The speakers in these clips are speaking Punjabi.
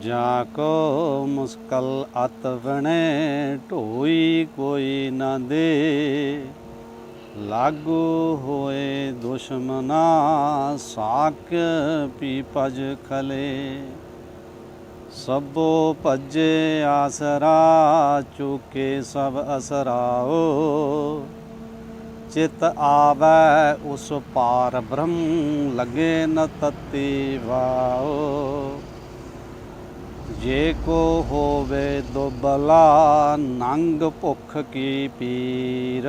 ਜਾ ਕੋ ਮੁਸਕਲ ਅਤ ਬਣੇ ਢੋਈ ਕੋਈ ਨਾ ਦੇ। ਲਾਗੂ ਹੋਏ ਦੁਸ਼ਮਨਾ ਸਾਕ ਪੀ ਭਜ ਖਲੇ। ਸਭੋ ਭਜੇ ਆਸਰਾ ਚੁਕੇ ਸਭ ਅਸਰਾਓ। ਚਿਤ ਆਵੈ ਉਸ ਪਾਰ ਬ੍ਰਹਮ ਲਗੇ ਨ ਤਤੀ ਵਾਓ। ਜੇ ਕੋ ਹੋਵੇ ਦੁਬਲਾ ਨੰਗ ਭੁੱਖ ਕੀ ਪੀਰ,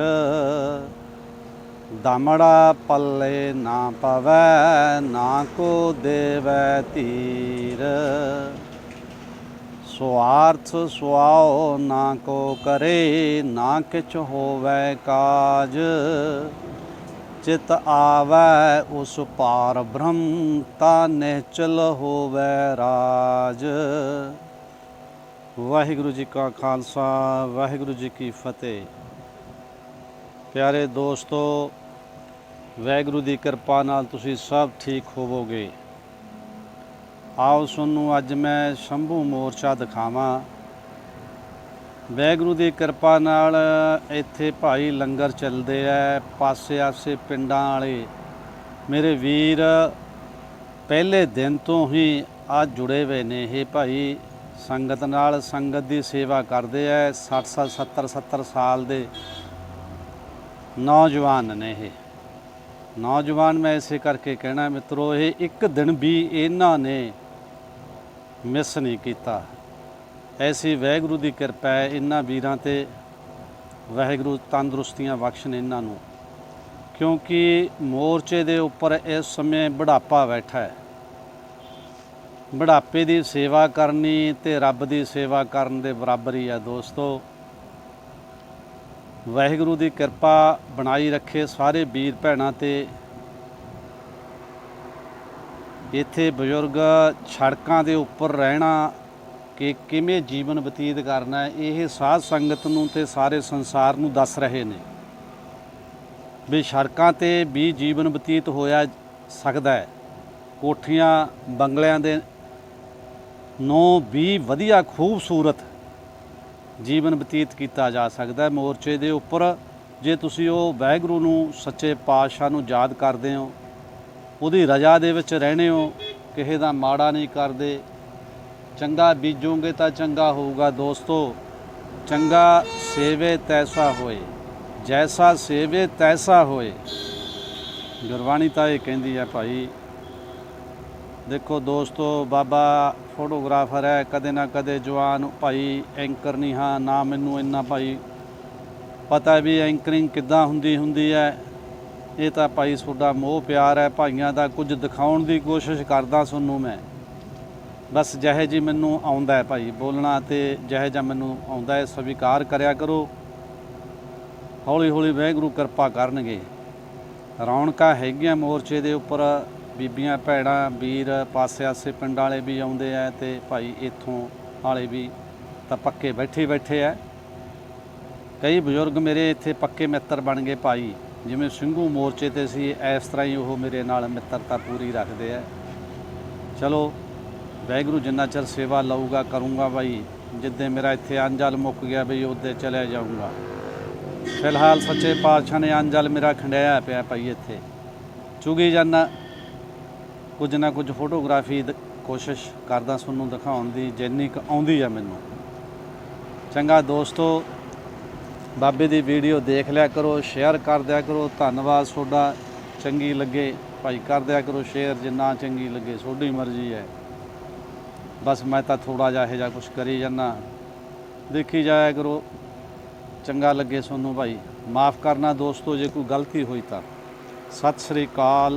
ਦਮੜਾ ਪੱਲੇ ਨਾ ਪਵੈ, ਨਾ ਕੋ ਦੇਵੈ ਤੀਰ। ਸਵਾਰਥ ਸੁਆਓ ਨਾ ਕੋ ਕਰੇ, ਨਾ ਕਿਛ ਹੋਵੇ ਕਾਜ ਚਿਤ ਆਵੈ, ਉਸ ਪਾਰ ਬ੍ਰਹਮ ਤਾ ਨਿਹਚਲ ਹੋਵੈ ਰਾਜ। ਵਾਹਿਗੁਰੂ ਜੀ ਕਾ ਖਾਲਸਾ, ਵਾਹਿਗੁਰੂ ਜੀ ਕੀ ਫਤਿਹ। ਪਿਆਰੇ ਦੋਸਤੋ, ਵਾਹਿਗੁਰੂ ਦੀ ਕਿਰਪਾ ਨਾਲ ਤੁਸੀਂ ਸਭ ਠੀਕ ਹੋਵੋਗੇ। ਆਓ ਤੁਹਾਨੂੰ ਅੱਜ ਮੈਂ ਸ਼ੰਭੂ ਮੋਰਚਾ ਦਿਖਾਵਾਂ। ਵਾਹਿਗੁਰੂ ਦੀ ਕਿਰਪਾ ਨਾਲ ਇੱਥੇ ਭਾਈ ਲੰਗਰ ਚੱਲਦੇ ਐ ਪਾਸੇ ਆਸੇ ਪਿੰਡਾਂ ਵਾਲੇ। ਮੇਰੇ ਵੀਰ, ਪਹਿਲੇ ਦਿਨ ਤੋਂ ਹੀ ਆ ਜੁੜੇ ਹੋਏ ਨੇ ਇਹ ਭਾਈ। ਸੰਗਤ ਨਾਲ ਸੰਗਤ ਦੀ ਸੇਵਾ ਕਰਦੇ ਐ 60 ਸਾਲ 70 70 ਸਾਲ ਦੇ ਨੌਜਵਾਨ ਨੇ ਇਹ। ਨੌਜਵਾਨ ਮੈਂ ਇਸੇ ਕਰਕੇ ਕਹਿਣਾ ਮਿੱਤਰੋ, ਇਹ ਇੱਕ ਦਿਨ ਵੀ ਇਹਨਾਂ ਨੇ ਮਿਸ ਨਹੀਂ ਕੀਤਾ। ਐਸੀ ਵਾਹਿਗੁਰੂ ਦੀ ਕਿਰਪਾ ਹੈ ਇਹਨਾਂ ਵੀਰਾਂ ਤੇ ਵਾਹਿਗੁਰੂ ਤੰਦਰੁਸਤੀਆਂ ਬਖਸ਼ਣ ਇਹਨਾਂ ਨੂੰ। ਕਿਉਂਕਿ ਮੋਰਚੇ ਦੇ ਉੱਪਰ ਇਸ ਸਮੇਂ ਬੁਢਾਪਾ ਬੈਠਾ ਹੈ। ਬੁਢਾਪੇ ਦੀ ਸੇਵਾ ਕਰਨੀ ਤੇ ਰੱਬ ਦੀ ਸੇਵਾ ਕਰਨ ਦੇ ਬਰਾਬਰ ਹੀ ਹੈ ਦੋਸਤੋ। ਵਾਹਿਗੁਰੂ ਦੀ ਕਿਰਪਾ ਬਣਾਈ ਰੱਖੇ ਸਾਰੇ ਵੀਰ ਭੈਣਾਂ ਤੇ। ਇੱਥੇ ਬਜ਼ੁਰਗ ਸੜਕਾਂ ਦੇ ਉੱਪਰ ਰਹਿਣਾ ਕਿ ਕਿਵੇਂ ਜੀਵਨ ਬਤੀਤ ਕਰਨਾ ਹੈ, ਇਹ ਸਾਧ ਸੰਗਤ ਨੂੰ ਤੇ ਸਾਰੇ ਸੰਸਾਰ ਨੂੰ ਦੱਸ ਰਹੇ ਨੇ। ਵੀ ਸੜਕਾਂ ਤੇ ਵੀ ਜੀਵਨ ਬਤੀਤ ਹੋਇਆ ਸਕਦਾ ਹੈ। ਕੋਠੀਆਂ, ਬੰਗਲਿਆਂ ਦੇ ਨੂੰ ਵੀ ਵਧੀਆ ਖੂਬਸੂਰਤ ਜੀਵਨ ਬਤੀਤ ਕੀਤਾ ਜਾ ਸਕਦਾ ਹੈ। ਮੋਰਚੇ ਦੇ ਉੱਪਰ ਜੇ ਤੁਸੀਂ ਉਹ ਵਾਹਿਗੁਰੂ ਨੂੰ, ਸੱਚੇ ਪਾਤਸ਼ਾਹ ਨੂੰ ਯਾਦ ਕਰਦੇ ਹੋ, ਉਹਦੀ ਰਜਾ ਦੇ ਵਿੱਚ ਰਹਿਣੇ ਹੋ, ਕਿਸੇ ਦਾ ਮਾੜਾ ਨਹੀਂ ਕਰਦੇ ਚੰਗਾ ਬੀਜੋਗੇ ਤਾਂ ਚੰਗਾ ਹੋਊਗਾ ਦੋਸਤੋ। ਚੰਗਾ ਸੇਵੇ ਤੈਸਾ ਹੋਏ, ਜੈਸਾ ਸੇਵੇ ਤੈਸਾ ਹੋਏ। ਗੁਰਬਾਣੀ ਤਾਂ ਇਹ ਕਹਿੰਦੀ ਹੈ ਭਾਈ, ਦੇਖੋ ਦੋਸਤੋ, ਬਾਬਾ ਫੋਟੋਗ੍ਰਾਫਰ ਹੈ, ਕਦੇ ਨਾ ਕਦੇ ਜਵਾਨ ਭਾਈ ਐਂਕਰ ਨਹੀਂ, ਹਾਂ, ਨਾ ਮੈਨੂੰ ਇੰਨਾ ਭਾਈ। ਪਤਾ ਵੀ ਐਂਕਰਿੰਗ ਕਿੱਦਾਂ ਹੁੰਦੀ ਹੁੰਦੀ ਹੈ। ਇਹ ਤਾਂ ਭਾਈ ਤੁਹਾਡਾ ਮੋਹ ਪਿਆਰ ਹੈ, ਭਾਈਆਂ ਦਾ ਕੁਝ ਦਿਖਾਉਣ ਦੀ ਕੋਸ਼ਿਸ਼ ਕਰਦਾ ਤੁਹਾਨੂੰ ਮੈਂ। ਬਸ ਜਿਹੇ ਜੀ ਮੈਨੂੰ ਆਉਂਦਾ ਹੈ ਭਾਈ, ਬੋਲਣਾ ਤੇ ਜਿਹੇ ਜਿਹਾ ਮੈਨੂੰ ਆਉਂਦਾ ਹੈ, ਸਵੀਕਾਰ ਕਰਿਆ ਕਰੋ। ਹੌਲੀ ਹੌਲੀ ਵਾਹਿਗੁਰੂ ਕਿਰਪਾ ਕਰਨਗੇ। ਰੌਣਕਾਂ ਹੈਗੀਆਂ ਮੋਰਚੇ ਦੇ ਉੱਪਰ, ਬੀਬੀਆਂ, ਭੈਣਾਂ, ਵੀਰ ਪਾਸੇ ਆਸੇ ਪਿੰਡ ਵਾਲੇ ਵੀ ਆਉਂਦੇ ਆ ਤੇ ਭਾਈ ਇੱਥੋਂ ਵਾਲੇ ਵੀ ਤਾਂ ਪੱਕੇ ਬੈਠੇ ਬੈਠੇ ਆ। ਕਈ ਬਜ਼ੁਰਗ ਮੇਰੇ ਇੱਥੇ ਪੱਕੇ ਮਿੱਤਰ ਬਣ ਗਏ ਭਾਈ, ਜਿਵੇਂ ਸਿੰਘੂ ਮੋਰਚੇ ਤੇ ਸੀ, ਇਸ ਤਰ੍ਹਾਂ ਹੀ ਉਹ ਮੇਰੇ ਨਾਲ ਮਿੱਤਰਤਾ ਪੂਰੀ ਰੱਖਦੇ ਆ। ਚਲੋ ਵਾਹਿਗੁਰੂ ਜਿੰਨਾ ਚਿਰ ਸੇਵਾ ਲਊਗਾ, ਕਰੂੰਗਾ ਬਾਈ। ਜਿੱਦੇ ਮੇਰਾ ਇੱਥੇ ਅੰਜਲ ਮੁੱਕ ਗਿਆ ਬਈ, ਉਹਦੇ ਚਲੇ ਜਾਊਂਗਾ। ਫਿਲਹਾਲ ਸੱਚੇ ਪਾਤਸ਼ਾਹ ਨੇ ਅੰਜਲ ਮੇਰਾ ਖੰਡਿਆ ਪਿਆ ਭਾਈ ਇੱਥੇ। ਚੁਗੀ ਜਾਨਾ, ਕੁਝ ਨਾ ਕੁਝ ਫੋਟੋਗ੍ਰਾਫੀ ਕੋਸ਼ਿਸ਼ ਕਰਦਾ ਤੁਹਾਨੂੰ ਦਿਖਾਉਣ ਦੀ, ਜਿੰਨੀ ਕੁ ਆਉਂਦੀ ਆ ਮੈਨੂੰ। ਚੰਗਾ ਦੋਸਤੋ, ਬਾਬੇ ਦੀ ਵੀਡੀਓ ਦੇਖ ਲਿਆ ਕਰੋ, ਸ਼ੇਅਰ ਕਰ ਦਿਆ ਕਰੋ। ਧੰਨਵਾਦ ਤੁਹਾਡਾ, ਚੰਗੀ ਲੱਗੇ। ਭਾਈ ਕਰ ਦਿਆ ਕਰੋ, ਸ਼ੇਅਰ ਜਿੰਨਾ ਚੰਗੀ ਲੱਗੇ, ਤੁਹਾਡੀ ਮਰਜ਼ੀ ਹੈ। ਬਸ ਮੈਂ ਤਾਂ ਥੋੜਾ ਜਿਹਾ ਇਹੋ ਜਿਹਾ ਕੁਝ ਕਰੀ ਜਾਂਦਾ। ਦੇਖੀ ਜਾਇਆ ਕਰੋ। ਚੰਗਾ ਲੱਗੇ ਤੁਹਾਨੂੰ ਭਾਈ। ਮਾਫ ਕਰਨਾ ਦੋਸਤੋ, ਜੇ ਕੋਈ ਗਲਤੀ ਹੋਈ ਤਾਂ। ਸਤਿ ਸ੍ਰੀ ਅਕਾਲ।